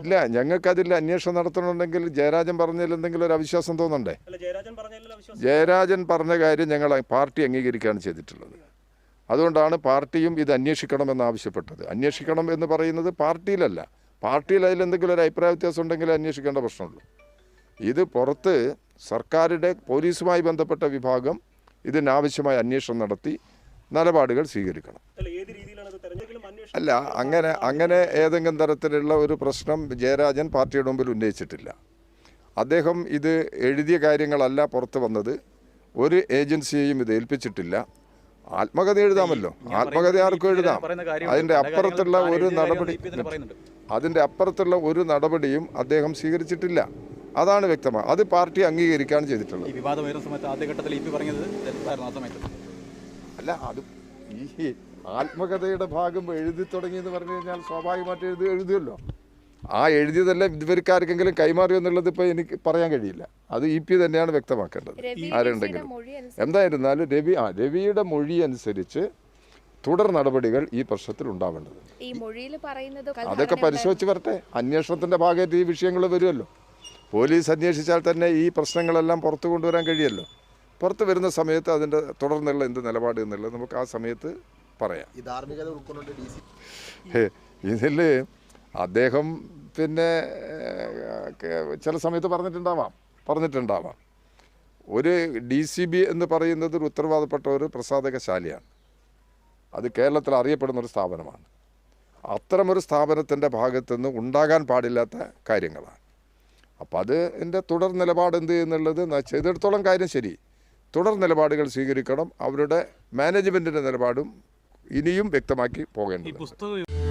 ഇല്ല ഞങ്ങൾക്കതിൽ അന്വേഷണം നടത്തണമെന്നുണ്ടെങ്കിൽ ജയരാജൻ പറഞ്ഞതിൽ എന്തെങ്കിലും ഒരു അവിശ്വാസം തോന്നണ്ടേ? ജയരാജൻ പറഞ്ഞ കാര്യം ഞങ്ങൾ പാർട്ടി അംഗീകരിക്കുകയാണ് ചെയ്തിട്ടുള്ളത്. അതുകൊണ്ടാണ് പാർട്ടിയും ഇത് അന്വേഷിക്കണമെന്ന് ആവശ്യപ്പെട്ടത്. അന്വേഷിക്കണം എന്ന് പറയുന്നത് പാർട്ടിയിലല്ല. പാർട്ടിയിൽ അതിൽ എന്തെങ്കിലും ഒരു അഭിപ്രായ വ്യത്യാസം ഉണ്ടെങ്കിൽ അന്വേഷിക്കേണ്ട പ്രശ്നമുള്ളൂ. ഇത് പുറത്ത് സർക്കാരുടെ പോലീസുമായി ബന്ധപ്പെട്ട വിഭാഗം ഇതിനാവശ്യമായ അന്വേഷണം നടത്തി നിലപാടുകൾ സ്വീകരിക്കണം അല്ല ഏത് രീതിയിലാണ് ഇത് തെരഞ്ഞെടുപ്പിലും അന്വേഷണം അല്ല അങ്ങനെ അങ്ങനെ ഏതെങ്കിലും തരത്തിലുള്ള ഒരു പ്രശ്നം ജയരാജൻ പാർട്ടിയുടെ മുമ്പിൽ ഉന്നയിച്ചിട്ടില്ല. അദ്ദേഹം ഇത് എഴുതിയ കാര്യങ്ങളല്ല പുറത്ത് വന്നത്. ഒരു ഏജൻസിയെയും ഇത് ഏൽപ്പിച്ചിട്ടില്ല. ആത്മകഥ എഴുതാമല്ലോ. ആത്മകഥ ആർക്കും എഴുതാം. അതിന്റെ അപ്പുറത്തുള്ള ഒരു നടപടി അതിന്റെ അപ്പുറത്തുള്ള ഒരു നടപടിയും അദ്ദേഹം സ്വീകരിച്ചിട്ടില്ല. അതാണ് വ്യക്തമാണ് അത് പാർട്ടി അംഗീകരിക്കുകയാണ് ചെയ്തിട്ടുള്ളത്. വിവാദം ഉയർന്ന സമയത്ത് ആദ്യഘട്ടത്തിൽ പറഞ്ഞത് അല്ല അത് ഈ ആത്മകഥയുടെ ഭാഗം എഴുതി തുടങ്ങിയെന്ന് പറഞ്ഞു കഴിഞ്ഞാൽ സ്വാഭാവികമായിട്ട് എഴുതി എഴുതുമല്ലോ ആ എഴുതിയതെല്ലാം ഇതുവരെക്കാർക്കെങ്കിലും കൈമാറിയോ എന്നുള്ളത് ഇപ്പോൾ എനിക്ക് പറയാൻ കഴിയില്ല. അത് ഇ പി തന്നെയാണ് വ്യക്തമാക്കേണ്ടത്. ആരുണ്ടെങ്കിലും. എന്തായിരുന്നാലും രവി ആ രവിയുടെ മൊഴി അനുസരിച്ച് തുടർ നടപടികൾ ഈ പ്രശ്നത്തിൽ ഉണ്ടാവേണ്ടത്. അതൊക്കെ പരിശോധിച്ച് വരട്ടെ. അന്വേഷണത്തിന്റെ ഭാഗമായിട്ട് ഈ വിഷയങ്ങൾ വരുമല്ലോ. പോലീസ് അന്വേഷിച്ചാൽ തന്നെ ഈ പ്രശ്നങ്ങളെല്ലാം പുറത്തു കൊണ്ടുവരാൻ കഴിയുമല്ലോ പുറത്ത് വരുന്ന സമയത്ത് അതിന്റെ തുടർന്നുള്ള എന്ത് നിലപാട് എന്നുള്ളത് നമുക്ക് ആ സമയത്ത് പറയാം. ഇതിൽ അദ്ദേഹം പിന്നെ ചില സമയത്ത് പറഞ്ഞിട്ടുണ്ടാവാം പറഞ്ഞിട്ടുണ്ടാവാം. ഒരു ഡി സി ബി എന്ന് പറയുന്നത് ഒരു ഉത്തരവാദപ്പെട്ട ഒരു പ്രസാധകശാലയാണ്. അത് കേരളത്തിൽ അറിയപ്പെടുന്ന ഒരു സ്ഥാപനമാണ്. അത്തരമൊരു സ്ഥാപനത്തിന്റെ ഭാഗത്തുനിന്ന് ഉണ്ടാകാൻ പാടില്ലാത്ത കാര്യങ്ങളാണ്. അപ്പം അത് എന്റെ തുടർ നിലപാട് എന്ത് എന്നുള്ളത് ചെയ്തിടത്തോളം കാര്യം ശരി. തുടർ നിലപാടുകൾ സ്വീകരിക്കണം. അവരുടെ മാനേജ്മെന്റിന്റെ നിലപാടും ഇനിയും വ്യക്തമാക്കി പോകേണ്ടത്